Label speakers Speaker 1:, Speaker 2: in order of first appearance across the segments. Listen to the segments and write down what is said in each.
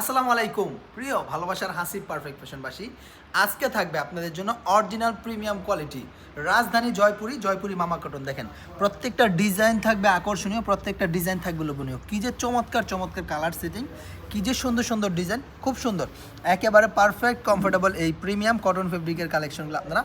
Speaker 1: আসসালামু আলাইকুম। প্রিয় ভালোবাসার হাসি পারফেক্ট ফ্যাশনবাসী আজকে থাকবে আপনাদের জন্য অরিজিনাল প্রিমিয়াম কোয়ালিটি রাজধানী জয়পুরি জয়পুরি মামা কটন। দেখেন, প্রত্যেকটা ডিজাইন থাকবে আকর্ষণীয়, প্রত্যেকটা ডিজাইন থাকবে লোভনীয়। কী যে চমৎকার চমৎকার কালার সেটিং কী যে সুন্দর সুন্দর ডিজাইন খুব সুন্দর। একেবারে পারফেক্ট কমফোর্টেবল এই প্রিমিয়াম কটন ফেব্রিকের কালেকশনগুলো আপনারা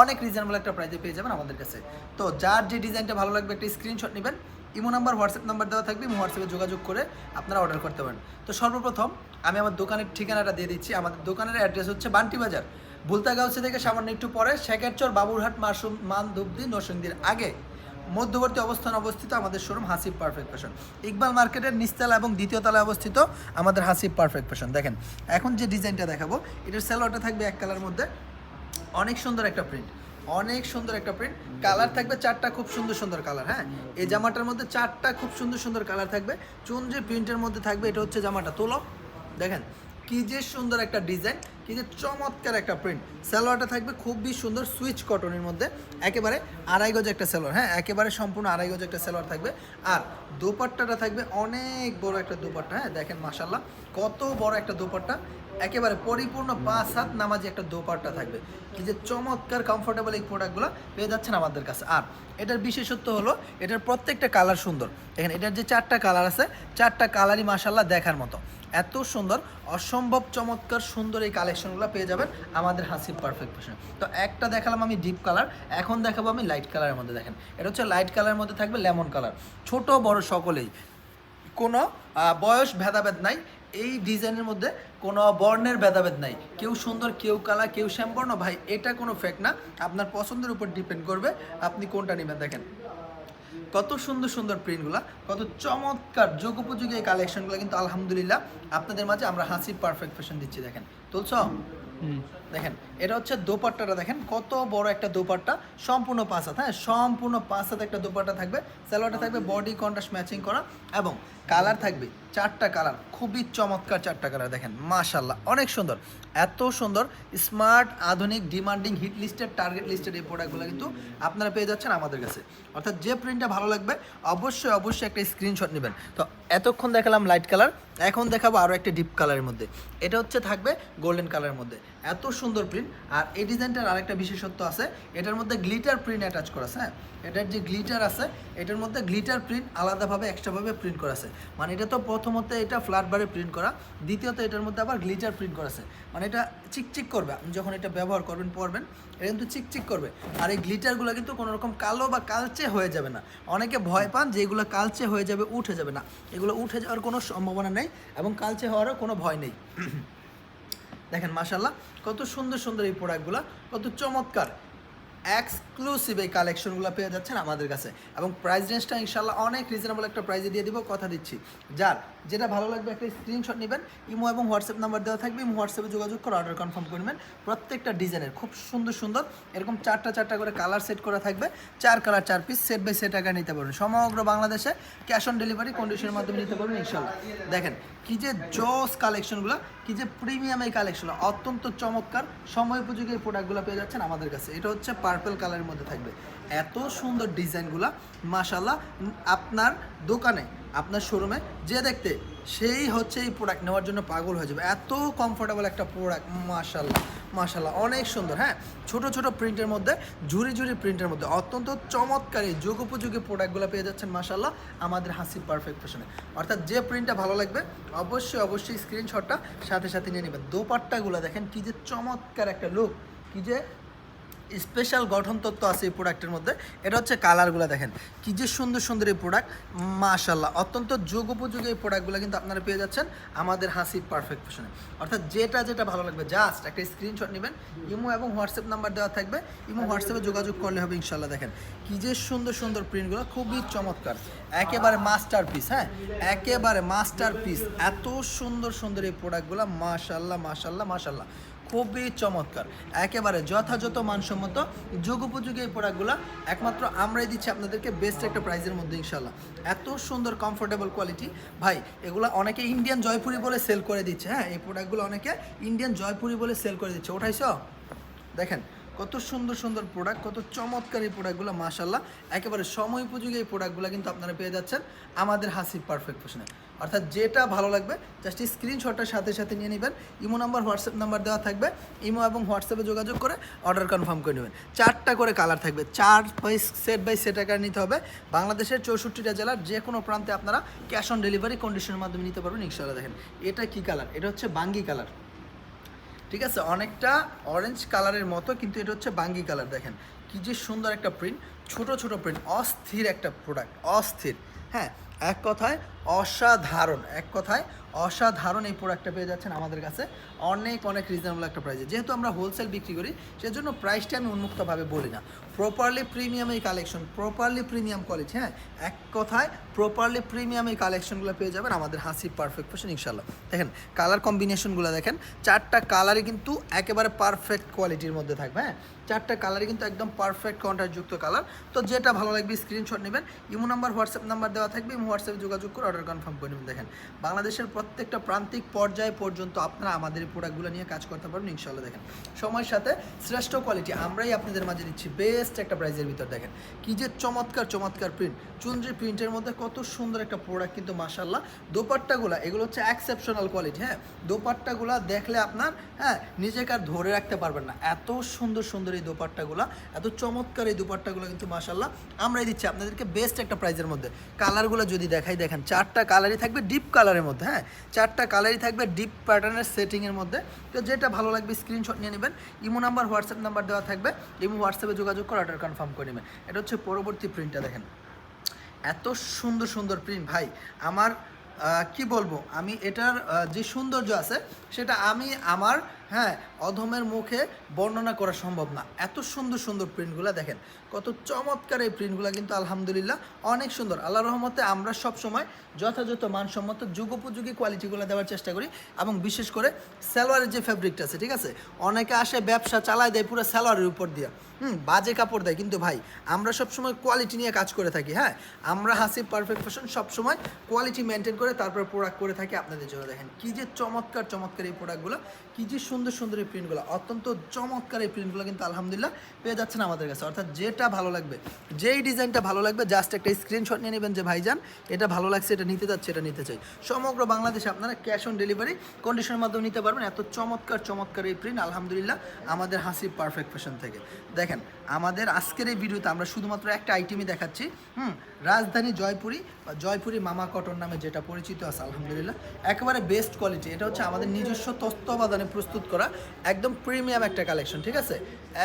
Speaker 1: অনেক রিজনেবল একটা প্রাইসে পেয়ে যাবেন আমাদের কাছে। তো যার যে ডিজাইনটা ভালো লাগবে, একটা স্ক্রিনশট নেবেন। ইমো নাম্বার, হোয়াটসঅ্যাপ নাম্বার দেওয়া থাকবে, ইমো হোয়াটসঅ্যাপে যোগাযোগ করে আপনারা অর্ডার করতে পারেন। তো সর্বপ্রথম আমি আমার দোকানের ঠিকানাটা দিয়ে দিচ্ছি। আমাদের দোকানের অ্যাড্রেস হচ্ছে বান্টি বাজার, বুলতাগাউসি থেকে সামান্য একটু পরে শেখেরচর, বাবুরহাট, মাসুম মান ধুবদি নরসিংদীর আগে মধ্যবর্তী অবস্থান অবস্থিত আমাদের showroom Hasib perfect fashion Iqbal মার্কেটের নিচতলা এবং দ্বিতীয় তলায় অবস্থিত আমাদের হাসিব পারফেক্ট ফ্যাশন দেখেন, এখন যে ডিজাইনটা দেখাবো, এটার স্যালোয়ারটা থাকবে এক কালার মধ্যে। অনেক সুন্দর একটা প্রিন্ট অনেক সুন্দর একটা প্রিন্ট কালার থাকবে চারটা খুব সুন্দর সুন্দর কালার হ্যাঁ? এই জামাটার মধ্যে চারটা খুব সুন্দর সুন্দর কালার থাকবে। চুন যে প্রিন্টের মধ্যে থাকবে, এটা হচ্ছে জামাটা। তোলো, দেখেন, কি যে সুন্দর একটা ডিজাইন কি যে চমৎকার একটা প্রিন্ট সালোয়ারটা থাকবে খুবই সুন্দর সুইচ কটনের মধ্যে। একেবারে আড়াই গজ একটা সালোয়ার হ্যাঁ? একেবারে সম্পূর্ণ আড়াই গজ একটা সালোয়ার থাকবে। আর দোপাট্টাটা থাকবে অনেক বড় একটা দোপাট্টা হ্যাঁ? দেখেন মাসাল্লাহ কত বড় একটা দোপাট্টা। একেবারে পরিপূর্ণ পাঁচ হাত নামাজি একটা দোপাট্টা থাকবে। কি যে চমৎকার কমফোর্টেবল এই প্রোডাক্টগুলো পেয়ে যাচ্ছেন আমাদের কাছে। আর এটার বিশেষত্ব হলো, এটার প্রত্যেকটা কালার সুন্দর। এখানে এটার যে চারটা কালার আছে, চারটা কালারই মাসাল্লাহ দেখার মতো। এত সুন্দর, অসম্ভব চমৎকার সুন্দর এই কালেকশনগুলো পেয়ে যাবেন আমাদের হাসিব পারফেক্ট ফ্যাশন তো একটা দেখালাম আমি ডিপ কালার এখন দেখাবো আমি লাইট কালারের মধ্যে। দেখেন, এটা হচ্ছে লাইট কালারের মধ্যে থাকবে লেমন কালার ছোট, বড় সকলেই। কোনো বয়স ভেদাভেদ নাই। এই ডিজাইনের মধ্যে কোনো বর্ণের ভেদাভেদ নাই। কেউ সুন্দর, কেউ কালা, কেউ শ্যামবর্ণ, ভাই, এটা কোনো ফ্যাক্ট না। আপনার পছন্দের উপর ডিপেন্ড করবে, আপনি কোনটা নেবেন দেখেন। কত সুন্দর সুন্দর প্রিন্টগুলো কত চমৎকার যোগ উপযোগী এই কালেকশনগুলো কিন্তু আলহামদুলিল্লাহ আপনাদের মাঝে আমরা হাসি পারফেক্ট ফ্যাশন দিচ্ছি দেখেন। তুলছ? দেখেন, এটা হচ্ছে দোপাট্টাটা, দেখেন, কত বড় একটা দোপাট্টা। সম্পূর্ণ পাঁচ হাত হ্যাঁ সম্পূর্ণ পাঁচ হাত একটা দোপাট্টা থাকবে। সালোয়ারটা থাকবে বডি কন্ট্রাস্ট ম্যাচিং করা এবং কালার থাকবে চারটা কালার, খুবই চমৎকার চারটা কালার, দেখেন মাশাল্লাহ অনেক সুন্দর, এত সুন্দর, স্মার্ট, আধুনিক, demanding, hit listed, target listed এই প্রোডাক্টগুলো কিন্তু আপনারা পেয়ে যাচ্ছেন আমাদের কাছে। অর্থাৎ যে প্রিন্টটা ভালো লাগবে, অবশ্যই অবশ্যই একটা স্ক্রিনশট নেবেন। তো এতক্ষণ দেখালাম লাইট কালার এখন দেখাবো আরও একটা ডিপ কালারের মধ্যে। এটা হচ্ছে থাকবে গোল্ডেন কালারের মধ্যে। এত সুন্দর প্রিন্ট আর এই ডিজাইনটার আরেকটা বিশেষত্ব আছে, এটার মধ্যে গ্লিটার প্রিন্ট অ্যাটাচ করা আছে হ্যাঁ? এটার যে গ্লিটার আছে, এটার মধ্যে গ্লিটার প্রিন্ট আলাদাভাবে এক্সট্রাভাবে প্রিন্ট করা আছে। মানে এটা তো প্রথমত এটা ফ্ল্যাট বারে প্রিন্ট করা, দ্বিতীয়ত এটার মধ্যে আবার গ্লিটার প্রিন্ট করা আছে। মানে এটা চিকচিক করবে, আপনি যখন এটা ব্যবহার করবেন, পরবেন, এটা কিন্তু চিকচিক করবে। আর এই গ্লিটারগুলো কিন্তু কোনো রকম কালো বা কালচে হয়ে যাবে না। অনেকে ভয় পান যে এগুলো কালচে হয়ে যাবে, উঠে যাবে না। এগুলো উঠে যাওয়ার কোনো সম্ভাবনা নেই এবং কালচে হওয়ারও কোনো ভয় নেই। দেখেন মাশাল্লাহ কত সুন্দর সুন্দর এই প্রোডাক্টগুলো কত চমৎকার। এক্সক্লুসিভ এই কালেকশনগুলো পেয়ে যাচ্ছেন আমাদের কাছে। এবং প্রাইস রেঞ্জটা ইনশাল্লাহ অনেক রিজনেবল একটা প্রাইসে দিয়ে দিব, কথা দিচ্ছি। যার যেটা ভালো লাগবে একটা স্ক্রিনশট নেবেন। ইমো এবং হোয়াটসঅ্যাপ নাম্বার দেওয়া থাকবে। ইমো হোয়াটসঅ্যাপে যোগাযোগ করে অর্ডার কনফার্ম করবেন প্রত্যেকটা ডিজাইনের খুব সুন্দর সুন্দর। এরকম চারটা চারটা করে কালার সেট করা থাকবে। চার কালার চার পিস সেট বাই সেট আকারে নিতে পারবেন। সমগ্র বাংলাদেশে ক্যাশ অন ডেলিভারি কন্ডিশনের মাধ্যমে নিতে পারবেন ইনশাল্লাহ দেখেন, কি যে জস কালেকশনগুলো কি যে প্রিমিয়াম এই কালেকশন অত্যন্ত চমৎকার, সময় উপযোগী এই প্রোডাক্টগুলো পেয়ে যাচ্ছেন আমাদের কাছে। এটা হচ্ছে পার্পেল কালারের মধ্যে থাকবে। এত সুন্দর ডিজাইনগুলো মাশাল্লাহ আপনার দোকানে আপনার শোরুমে যে দেখতে, সেই হচ্ছে এই প্রোডাক্ট নেওয়ার জন্য পাগল হয়ে যাবে। এত কমফোর্টেবল একটা প্রোডাক্ট মাশাল্লাহ মাশাল্লাহ অনেক সুন্দর হ্যাঁ? ছোট ছোট প্রিন্টের মধ্যে, ঝুরি ঝুরি প্রিন্টের মধ্যে, অত্যন্ত চমৎকার এই যুগ উপযোগী প্রোডাক্টগুলো পেয়ে যাচ্ছেন মাশাল্লাহ আমাদের হাসি পারফেক্ট ফ্যাশনে অর্থাৎ যে প্রিন্টটা ভালো লাগবে, অবশ্যই অবশ্যই স্ক্রিনশটটা সাথে সাথে নিয়ে নেবেন। দোপাট্টাগুলো দেখেন, কি যে চমৎকার একটা লুক কি যে স্পেশাল গঠন তত্ত্ব আছে এই প্রোডাক্টের মধ্যে। এটা হচ্ছে কালারগুলো দেখেন। কি যে সুন্দর সুন্দর এই প্রোডাক্ট। মাশাল্লাহ অত্যন্ত যোগ উপযোগী এই প্রোডাক্টগুলো কিন্তু আপনারা পেয়ে যাচ্ছেন আমাদের হাসি পারফেক্ট ফ্যাশনে অর্থাৎ যেটা যেটা ভালো লাগবে জাস্ট একটা স্ক্রিনশট নেবেন, ইমো এবং হোয়াটসঅ্যাপ নাম্বার দেওয়া থাকবে। ইমো, হোয়াটসঅ্যাপে যোগাযোগ করলে হবে ইনশাল্লাহ দেখেন। কি যে সুন্দর সুন্দর প্রিন্টগুলো খুবই চমৎকার। একেবারে মাস্টার পিস হ্যাঁ? একেবারে মাস্টার পিস এত সুন্দর সুন্দর এই প্রোডাক্টগুলো মাশাল্লাহ মাশাল্লাহ মাশাল্লাহ খুবই চমৎকার। একেবারে যথাযথ মানসম্মত যুগ উপযোগী এই প্রোডাক্টগুলো একমাত্র আমরাই দিচ্ছি আপনাদেরকে বেস্ট একটা প্রাইজের মধ্যে ইনশাল্লাহ এত সুন্দর কমফোর্টেবল কোয়ালিটি ভাই, এগুলো অনেকে ইন্ডিয়ান জয়পুরি বলে সেল করে দিচ্ছে হ্যাঁ? এই প্রোডাক্টগুলো অনেকে ইন্ডিয়ান জয়পুরি বলে সেল করে দিচ্ছে। ওঠাইছ দেখেন, কত সুন্দর সুন্দর প্রোডাক্ট কত চমৎকার এই প্রোডাক্টগুলো মাশাল্লাহ একেবারে সময় উপযোগী এই প্রোডাক্টগুলো কিন্তু আপনারা পেয়ে যাচ্ছেন আমাদের হাসি পারফেক্ট ফ্যাশনে অর্থাৎ যেটা ভালো লাগবে জাস্ট স্ক্রিনশটটার সাথে সাথে নিয়ে নেবেন। ইমো নাম্বার হোয়াটসঅ্যাপ নাম্বার দেওয়া থাকবে। ইমো এবং হোয়াটসঅ্যাপে যোগাযোগ করে অর্ডার কনফার্ম করে নেবেন। চারটা করে কালার থাকবে। চার বাই সেট বাই সেট আকার নিতে হবে। বাংলাদেশের চৌষট্টিটা জেলার যে কোনো প্রান্তে আপনারা ক্যাশ অন ডেলিভারি কন্ডিশনের মাধ্যমে নিতে পারবেন ইনশাল্লাহ দেখেন। এটা কি কালার এটা হচ্ছে বাঙ্গি কালার ঠিক আছে? অনেকটা অরেঞ্জ কালারের মতো, কিন্তু এটা হচ্ছে বাঙ্গি কালার দেখেন। কি যে সুন্দর একটা প্রিন্ট ছোট ছোট প্রিন্ট অস্থির একটা প্রোডাক্ট অস্থির। হ্যাঁ এক কথায় অসাধারণ, এক কথায় অসাধারণ এই প্রোডাক্টটা পেয়ে যাচ্ছেন আমাদের কাছে। অনেক অনেক রিজনেবল একটা প্রাইসে যেহেতু আমরা হোলসেল বিক্রি করি, সেজন্য প্রাইসটা আমি উন্মুক্তভাবে বলি না। প্রপারলি প্রিমিয়াম এই কালেকশন প্রপারলি প্রিমিয়াম কোয়ালিটি হ্যাঁ? এক কথায় প্রপারলি প্রিমিয়াম এই কালেকশনগুলো পেয়ে যাবেন আমাদের হাসি পারফেক্ট ফ্যাশন ইনশাল্লাহ দেখেন কালার কম্বিনেশনগুলো দেখেন, চারটা কালারই কিন্তু একেবারে পারফেক্ট কোয়ালিটির মধ্যে থাকবে হ্যাঁ? চারটা কালারই কিন্তু একদম পারফেক্ট কন্ট্রাস্টযুক্ত কালার তো যেটা ভালো লাগবে স্ক্রিনশট নেবেন। ইমো নাম্বার হোয়াটসঅ্যাপ নাম্বার দেওয়া থাকবে, ইমো হোয়াটসঅ্যাপে যোগাযোগ করে অর্ডার কনফার্ম করে নেবেন। দেখেন, বাংলাদেশের প্রত্যেকটা প্রান্তিক পর্যায় পর্যন্ত আপনারা আমাদের প্রোডাক্টগুলো নিয়ে কাজ করতে পারবেন ইনশাল্লাহ দেখেন, সময়ের সাথে শ্রেষ্ঠ কোয়ালিটি আমরাই আপনাদের মাঝে দিচ্ছি বেস্ট একটা প্রাইজের ভিতর। দেখেন, কি যে চমৎকার চমৎকার প্রিন্ট চুনরি প্রিন্টের মধ্যে কত সুন্দর একটা প্রোডাক্ট কিন্তু মাসাল্লাহ দোপাট্টাগুলো এগুলো হচ্ছে এক্সেপশনাল কোয়ালিটি হ্যাঁ? দোপাট্টাগুলো দেখলে আপনার হ্যাঁ নিজেকে আর ধরে রাখতে পারবেন না। এত সুন্দর সুন্দর এই দোপাট্টাগুলো এত চমৎকার এই দোপাট্টাগুলো কিন্তু মাসাল্লাহ আমরাই দিচ্ছি আপনাদেরকে বেস্ট একটা প্রাইজের মধ্যে। কালারগুলো যদি দেখাই, দেখেন চারটা কালারই থাকবে ডিপ কালারের মধ্যে হ্যাঁ? চারটা কালারই থাকবে ডিপ প্যাটার্নের সেটিংয়ের মধ্যে। তো যেটা ভালো লাগবে স্ক্রিনশট নিয়ে নেবেন। ইমো নাম্বার হোয়াটসঅ্যাপ নাম্বার দেওয়া থাকবে। ইমো হোয়াটসঅ্যাপে যোগাযোগ করে অর্ডার কনফার্ম করে নেবেন। এটা হচ্ছে পরবর্তী প্রিন্টটা দেখেন। এত সুন্দর সুন্দর প্রিন্ট ভাই, আমার কি বলব? আমি এটার যে সৌন্দর্য আছে, সেটা আমি আমার হ্যাঁ অধমের মুখে বর্ণনা করা সম্ভব না। এত সুন্দর সুন্দর প্রিন্টগুলো দেখেন। কত চমৎকার এই প্রিন্টগুলো কিন্তু আলহামদুলিল্লাহ অনেক সুন্দর। আল্লাহ রহমতে আমরা সব সময় যথাযথ মানসম্মত যুগোপযোগী কোয়ালিটিগুলো দেওয়ার চেষ্টা করি এবং বিশেষ করে স্যালোয়ারের যে ফ্যাব্রিকটা আছে, ঠিক আছে? অনেকে আসে, ব্যবসা চালায় দেয় পুরো সালোয়ারের উপর দিয়ে। হুম, বাজে কাপড় দেয় কিন্তু ভাই, আমরা সবসময় কোয়ালিটি নিয়ে কাজ করে থাকি হ্যাঁ? আমরা হাসি পারফেক্ট ফ্যাশন সবসময় কোয়ালিটি মেনটেন করে তারপর প্রোডাক্ট করে থাকি আপনাদের জন্য দেখেন। কি যে চমৎকার চমৎকার এই প্রোডাক্টগুলো কী যে সুন্দর সুন্দর সুন্দর এই প্রিন্টগুলো অত্যন্ত চমৎকার এই প্রিন্টগুলো কিন্তু আলহামদুলিল্লাহ পেয়ে যাচ্ছেন আমাদের কাছে। অর্থাৎ যেটা ভালো লাগবে, যেই ডিজাইনটা ভালো লাগবে জাস্ট একটা স্ক্রিনশট নিয়ে নেবেন যে ভাইজান, এটা ভালো লাগছে, এটা নিতে যাচ্ছে, এটা নিতে চাই। সমগ্র বাংলাদেশে আপনারা ক্যাশ অন ডেলিভারি কন্ডিশনের মাধ্যমে নিতে পারবেন। এত চমৎকার চমৎকার এই প্রিন্ট আলহামদুলিল্লাহ আমাদের হাসি পারফেক্ট ফ্যাশন থেকে। দেখেন, আমাদের আজকের এই ভিডিওতে আমরা শুধুমাত্র একটা আইটেমই দেখাচ্ছি। হুম, রাজধানী জয়পুরি বা জয়পুরি মামা কটন নামে যেটা পরিচিত আছে, আলহামদুলিল্লাহ। একেবারে বেস্ট কোয়ালিটি এটা হচ্ছে আমাদের নিজস্ব তত্ত্বাবধানে প্রস্তুত করা একদম প্রিমিয়াম একটা কালেকশন ঠিক আছে?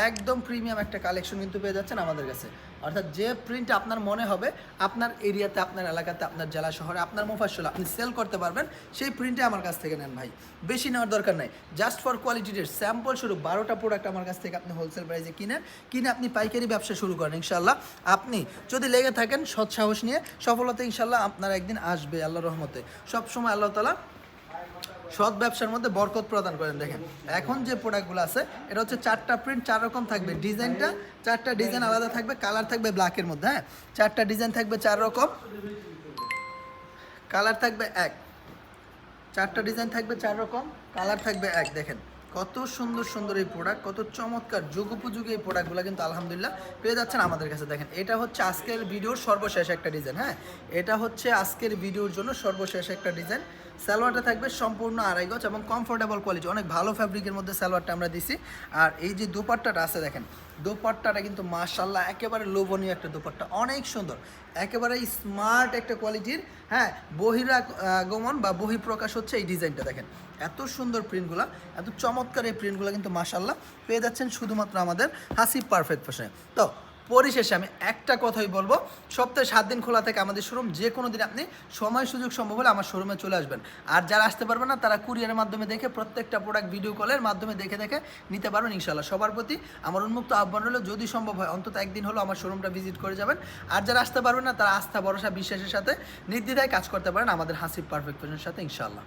Speaker 1: একদম প্রিমিয়াম একটা কালেকশন কিন্তু পেয়ে যাচ্ছেন আমাদের কাছে। অর্থাৎ যে প্রিন্ট আপনার মনে হবে, আপনার এরিয়াতে, আপনার এলাকাতে, আপনার জেলা শহরে, আপনার মোফাসল আপনি সেল করতে পারবেন, সেই প্রিন্টে আমার কাছ থেকে নেন ভাই। বেশি নেওয়ার দরকার নাই। Just for quality rate sample শুরু বারোটা প্রোডাক্ট আমার কাছ থেকে আপনি হোলসেল প্রাইসে কিনেন, কিনে আপনি পাইকারি ব্যবসা শুরু করেন ইনশাল্লাহ আপনি যদি লেগে থাকেন সৎ সাহস নিয়ে সফলতা ইনশাল্লাহ আপনার একদিন আসবে আল্লাহ রহমতে। সবসময় আল্লাহ তালা সৎ ব্যবসার মধ্যে বরকত প্রদান করেন, দেখেন। এখন যে প্রোডাক্টগুলো আছে, এটা হচ্ছে চারটা প্রিন্ট চার রকম থাকবে। ডিজাইনটা, চারটা ডিজাইন আলাদা থাকবে কালার থাকবে ব্ল্যাকের মধ্যে হ্যাঁ? চারটা ডিজাইন থাকবে চার রকম। কালার থাকবে এক। চারটা ডিজাইন থাকবে চার রকম কালার থাকবে এক, দেখেন। কত সুন্দর সুন্দর এই প্রোডাক্ট কত চমৎকার যুগ উপযোগী এই প্রোডাক্টগুলো কিন্তু আলহামদুলিল্লাহ পেয়ে যাচ্ছেন আমাদের কাছে। দেখেন, এটা হচ্ছে আজকের ভিডিওর সর্বশেষ একটা ডিজাইন হ্যাঁ? এটা হচ্ছে আজকের ভিডিওর জন্য সর্বশেষ একটা ডিজাইন সালোয়ারটা থাকবে সম্পূর্ণ আড়াই গজ এবং কমফোর্টেবল কোয়ালিটি অনেক ভালো ফ্যাব্রিকের মধ্যে সালোয়ারটা আমরা দিছি। আর এই যে দুপাট্টাটা আছে, দেখেন দোপাট্টাটা কিন্তু মাশাল্লাহ একেবারে লোভনীয় একটা দোপাট্টা। অনেক সুন্দর। একেবারে স্মার্ট একটা কোয়ালিটির হ্যাঁ বহিরাগমন বা বহিঃপ্রকাশ হচ্ছে এই ডিজাইনটা দেখেন। এত সুন্দর প্রিন্টগুলো এত চমৎকার এই প্রিন্টগুলো কিন্তু মাশাল্লাহ পেয়ে যাচ্ছেন শুধুমাত্র আমাদের হাসি পারফেক্ট ফ্যাশনে তো পরিশেষে আমি একটা কথাই বলব। সপ্তাহে সাত দিন খোলা থাকে আমাদের শোরুম যে কোনো দিন আপনি সময় সুযোগ সম্ভব হলে আমার শোরুমে চলে আসবেন। আর যারা আসতে পারবেন না, তারা কুরিয়ারের মাধ্যমে দেখে প্রত্যেকটা প্রোডাক্ট ভিডিও কলের মাধ্যমে দেখে দেখে নিতে পারবেন ইনশাল্লাহ সবার প্রতি আমার উন্মুক্ত আহ্বান হলো যদি সম্ভব হয় অন্তত একদিন হলো আমার শোরুমটা ভিজিট করে যাবেন। আর যারা আসতে পারবেন না, তারা আস্থা, ভরসা, বিশ্বাসের সাথে নির্দ্বিধায় কাজ করতে পারেন আমাদের হাসি পারফেক্ট সাথে ইনশাল্লাহ